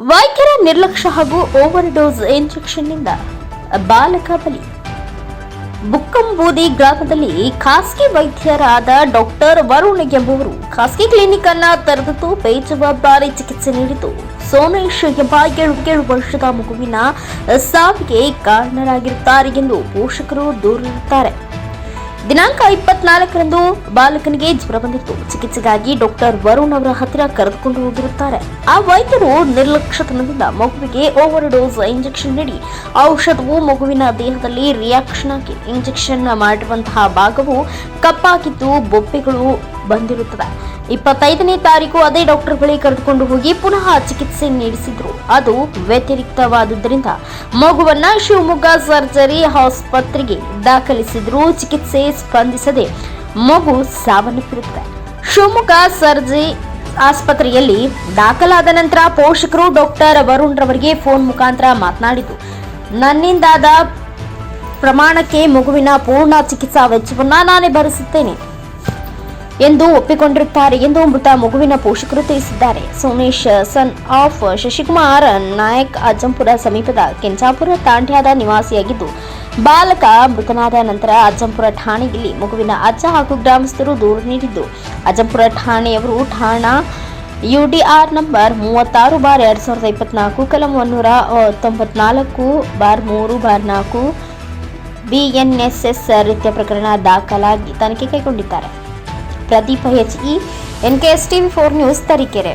ವೈದ್ಯರ ನಿರ್ಲಕ್ಷ್ಯ ಹಾಗೂ ಓವರ್ ಡೋಸ್ ಇಂಜೆಕ್ಷನ್ನಿಂದ ಬಾಲಕ ಬಲಿ. ಬುಕ್ಕಂಬೂದಿ ಗ್ರಾಮದಲ್ಲಿ ಖಾಸಗಿ ವೈದ್ಯರಾದ ಡಾಕ್ಟರ್ ವರುಣ್ ಎಂಬುವರು ಖಾಸಗಿ ಕ್ಲಿನಿಕ್ ಅನ್ನ ತೆರೆದಿದ್ದು ಬೇಜವಾಬ್ದಾರಿ ಚಿಕಿತ್ಸೆ ನೀಡಿದ್ದು. ಸೋಮೇಶ್ ಎಂಬ ಏಳು ಏಳು ವರ್ಷದ ಮಗುವಿನ ಸಾವಿಗೆ ಕಾರಣರಾಗಿರುತ್ತಾರೆ ಎಂದು ಪೋಷಕರು ದೂರಿರುತ್ತಾರೆ ದಿನಾಂಕ ಇಪ್ಪತ್ನಾಲ್ಕರಂದು ಬಾಲಕನಿಗೆ ಜ್ವರ ಬಂದಿತ್ತು. ಚಿಕಿತ್ಸೆಗಾಗಿ ಡಾಕ್ಟರ್ ವರುಣ್ ಅವರ ಹತ್ತಿರ ಕರೆದುಕೊಂಡು ಹೋಗಿರುತ್ತಾರೆ. ಆ ವೈದ್ಯರು ನಿರ್ಲಕ್ಷ್ಯತನದಿಂದ ಮಗುವಿಗೆ ಓವರ್ ಡೋಸ್ ಇಂಜೆಕ್ಷನ್ ನೀಡಿ ಔಷಧವು ಮಗುವಿನ ದೇಹದಲ್ಲಿ ರಿಯಾಕ್ಷನ್ ಆಗಿ ಇಂಜೆಕ್ಷನ್ ಮಾಡಿರುವಂತಹ ಭಾಗವು ಕಪ್ಪಾಗಿದ್ದು ಬೊಬ್ಬೆಗಳು ಬಂದಿರುತ್ತದೆ. ಇಪ್ಪತ್ತೈದನೇ ತಾರೀಕು ಅದೇ ಡಾಕ್ಟರ್ ಬಳಿ ಕರೆದುಕೊಂಡು ಹೋಗಿ ಪುನಃ ಚಿಕಿತ್ಸೆ ನೀಡಿಸಿದ್ರು. ಅದು ವ್ಯತಿರಿಕ್ತವಾದುದರಿಂದ ಮಗುವನ್ನ ಶಿವಮೊಗ್ಗ ಸರ್ಜರಿ ಆಸ್ಪತ್ರೆಗೆ ದಾಖಲಿಸಿದ್ರು ಚಿಕಿತ್ಸೆ ಸ್ಪಂದಿಸದೆ ಮಗು ಸಾವನ್ನಪ್ಪಿರುತ್ತದೆ. ಶಿವಮೊಗ್ಗ ಸರ್ಜರಿ ಆಸ್ಪತ್ರೆಯಲ್ಲಿ ದಾಖಲಾದ ನಂತರ ಪೋಷಕರು ಡಾಕ್ಟರ್ ವರುಣ್ ರವರಿಗೆ ಫೋನ್ ಮುಖಾಂತರ ಮಾತನಾಡಿದ್ದು ನನ್ನಿಂದಾದ ಪ್ರಮಾಣಕ್ಕೆ ಮಗುವಿನ ಪೂರ್ಣ ಚಿಕಿತ್ಸಾ ವೆಚ್ಚವನ್ನು ನಾನೇ ಭರಿಸುತ್ತೇನೆ. ಎಂದು ಒಪ್ಪಿಕೊಂಡಿರುತ್ತಾರೆ ಎಂದು ಮೃತ ಮಗುವಿನ ಪೋಷಕರು ತಿಳಿಸಿದ್ದಾರೆ. ಸೋಮೇಶ್ ಸನ್ ಆಫ್ ಶಶಿಕುಮಾರ್, ನಾಯಕ್ ಅಜ್ಜಂಪುರ ಸಮೀಪದ ಕೆಂಚಾಪುರ ತಾಂಡ್ಯದ ನಿವಾಸಿಯಾಗಿದ್ದು, ಬಾಲಕ ಮೃತನಾದ ನಂತರ ಅಜ್ಜಂಪುರ ಠಾಣೆಯಲ್ಲಿ ಮಗುವಿನ ಅಜ್ಜ ಹಾಗೂ ಗ್ರಾಮಸ್ಥರು ದೂರು ನೀಡಿದ್ದು, ಅಜ್ಜಂಪುರ ಠಾಣೆಯವರು ಠಾಣಾ ಯುಡಿಆರ್ ನಂಬರ್ ಮೂವತ್ತಾರು ಬಾರ್ ಎರಡ್ ಸಾವಿರದ ಇಪ್ಪತ್ನಾಲ್ಕು, ಕಲಂ ಒನ್ನೂರ ತೊಂಬತ್ನಾಲ್ಕು ಬಾರ್ ಮೂರು ಬಾರ್ ನಾಲ್ಕು ಬಿಎನ್ಎಸ್ಎಸ್ ರೀತಿಯ ಪ್ರಕರಣ ದಾಖಲಾಗಿ ತನಿಖೆ ಕೈಗೊಂಡಿದ್ದಾರೆ. Pradeep H S NK four news तरीके